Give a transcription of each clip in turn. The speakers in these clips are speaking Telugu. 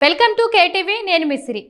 వెల్కమ్ టు కేటీవీ నేను మిసిరి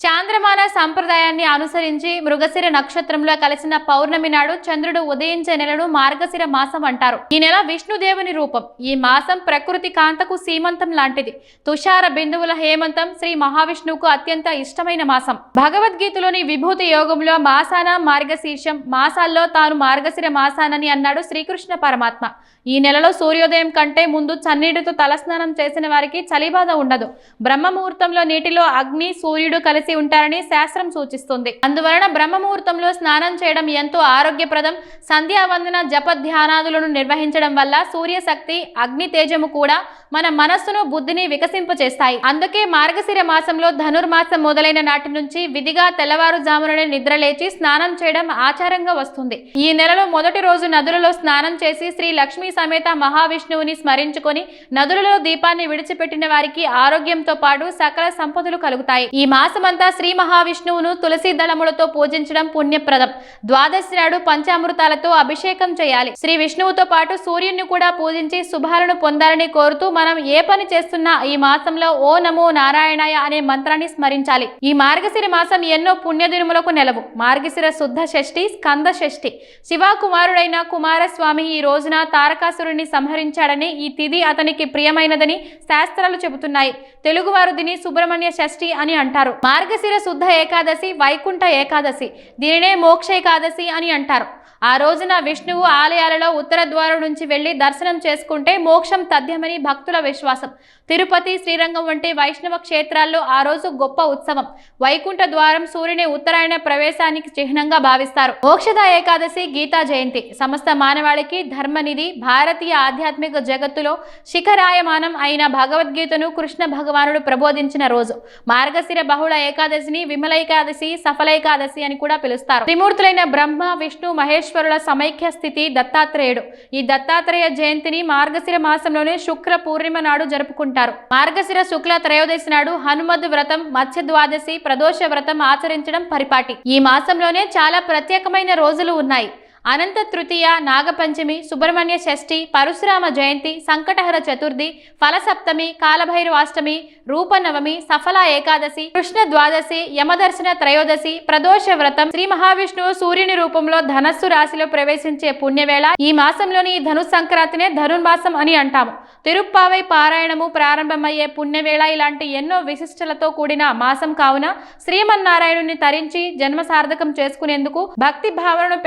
చాంద్రమాన సంప్రదాయాన్ని అనుసరించి మృగశిర నక్షత్రంలో కలిసిన పౌర్ణమి నాడు చంద్రుడు ఉదయించే నెలను మార్గశిర మాసం అంటారు. ఈ నెల విష్ణుదేవుని రూపం. ఈ మాసం ప్రకృతి కాంతకు సీమంతం లాంటిది. తుషార బిందువుల హేమంతం శ్రీ మహావిష్ణువుకు అత్యంత ఇష్టమైన మాసం. భగవద్గీతలోని విభూతి యోగంలో మాసాన మార్గశీర్షం మాసాల్లో తాను మార్గశిర మాసానని అన్నాడు శ్రీకృష్ణ పరమాత్మ. ఈ నెలలో సూర్యోదయం కంటే ముందు చన్నీటితో తలస్నానం చేసిన వారికి చలిబాధ ఉండదు. బ్రహ్మ ముహూర్తంలో నీటిలో అగ్ని సూర్యుడు కలిసి ఉంటారని శాస్త్రం సూచిస్తుంది. అందువలన బ్రహ్మ ముహూర్తంలో స్నానం చేయడం ఎంతో ఆరోగ్యప్రదం. సంధ్యావందన జప ధ్యానాదులను నిర్వహించడం వల్ల సూర్యశక్తి అగ్ని తేజము కూడా మన మనస్సును బుద్ధిని వికసింపచేస్తాయి. అందుకే మార్గశిర మాసంలో ధనుర్మాసం మొదలైన నాటి నుంచి విధిగా తెల్లవారుజాముననే నిద్రలేచి స్నానం చేయడం ఆచారంగా వస్తుంది. ఈ నెలలో మొదటి రోజు నదులలో స్నానం చేసి శ్రీ లక్ష్మీ సమేత మహావిష్ణువుని స్మరించుకొని నదులలో దీపాన్ని విడిచిపెట్టిన వారికి ఆరోగ్యంతో పాటు సకల సంపదలు కలుగుతాయి. ఈ మాసం మాసమంతా శ్రీ మహావిష్ణువును తులసి దళములతో పూజించడం పుణ్యప్రదం. ద్వాదశి నాడు పంచామృతాలతో అభిషేకం చేయాలి. శ్రీ విష్ణువుతో పాటు సూర్యుని కూడా పూజించి శుభాలను పొందాలని కోరుతూ మనం ఏ పని చేస్తున్నా ఈ మాసంలో ఓ నమో నారాయణాయ అనే మంత్రాన్ని స్మరించాలి. ఈ మార్గశిర మాసం ఎన్నో పుణ్యదినములకు నెలవు. మార్గశిర శుద్ధ షష్ఠి స్కంద షష్ఠి. శివ కుమారుడైన కుమారస్వామి ఈ రోజున తారకాసురుణ్ణి సంహరించాడని ఈ తిథి అతనికి ప్రియమైనదని శాస్త్రాలు చెబుతున్నాయి. తెలుగువారు దీని సుబ్రహ్మణ్య షష్ఠి అని అంటారు. మార్గశిర శుద్ధ ఏకాదశి వైకుంఠ ఏకాదశి దీనినే మోక్ష ఏకాదశి అని అంటారు. ఆ రోజున విష్ణువు ఆలయాలలో ఉత్తర ద్వారం నుంచి వెళ్ళి దర్శనం చేసుకుంటే మోక్షం తథ్యమని భక్తుల విశ్వాసం. తిరుపతి శ్రీరంగం వంటి వైష్ణవ క్షేత్రాల్లో ఆ రోజు గొప్ప ఉత్సవం. వైకుంఠ ద్వారం సూర్యుని ఉత్తరాయణ ప్రవేశానికి చిహ్నంగా భావిస్తారు. మోక్షద ఏకాదశి గీతా జయంతి. సమస్త మానవాళికి ధర్మనిధి భారతీయ ఆధ్యాత్మిక జగత్తులో శిఖరాయమానం అయిన భగవద్గీతను కృష్ణ భగవానుడు ప్రబోధించిన రోజు. మార్గశిర బహుళ ఏకాదశిని విమలైకాదశి సఫలైకాదశి అని కూడా పిలుస్తారు. త్రిమూర్తులైన బ్రహ్మ విష్ణు మహేశ్వరుల సమైక్య స్థితి దత్తాత్రేయుడు. ఈ దత్తాత్రేయ జయంతిని మార్గశిర మాసంలోనే శుక్ర పూర్ణిమ నాడు జరుపుకుంటారు. మార్గశిర శుక్ల త్రయోదశి నాడు హనుమద్ వ్రతం మత్స్య ద్వాదశి ప్రదోష వ్రతం ఆచరించడం పరిపాటి. ఈ మాసంలోనే చాలా ప్రత్యేకమైన రోజులు ఉన్నాయి. అనంత తృతీయ నాగపంచమి సుబ్రహ్మణ్య షష్ఠి పరశురామ జయంతి సంకటహర చతుర్థి ఫలసప్తమి కాలభైరవాష్టమి రూపనవమి సఫల ఏకాదశి కృష్ణ ద్వాదశి యమదర్శన త్రయోదశి ప్రదోష వ్రతం శ్రీ మహావిష్ణువు సూర్యుని రూపంలో ధనస్సు రాశిలో ప్రవేశించే పుణ్యవేళ ఈ మాసంలోని ధను సంక్రాంతినే ధనుర్మాసం అని అంటాము. తిరుప్పావై పారాయణము ప్రారంభమయ్యే పుణ్యవేళ ఇలాంటి ఎన్నో విశిష్టలతో కూడిన మాసం కావున శ్రీమన్నారాయణుని తరించి జన్మ సార్థకం చేసుకునేందుకు భక్తి భావనను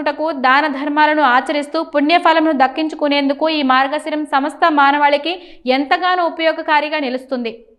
పెంపొందించుకున్నటకు దాన ధర్మాలను ఆచరిస్తూ పుణ్యఫలమును దక్కించుకునేందుకు ఈ మార్గశిరం సమస్త మానవాళికి ఎంతగానో ఉపయోగకారిగా నిలుస్తుంది.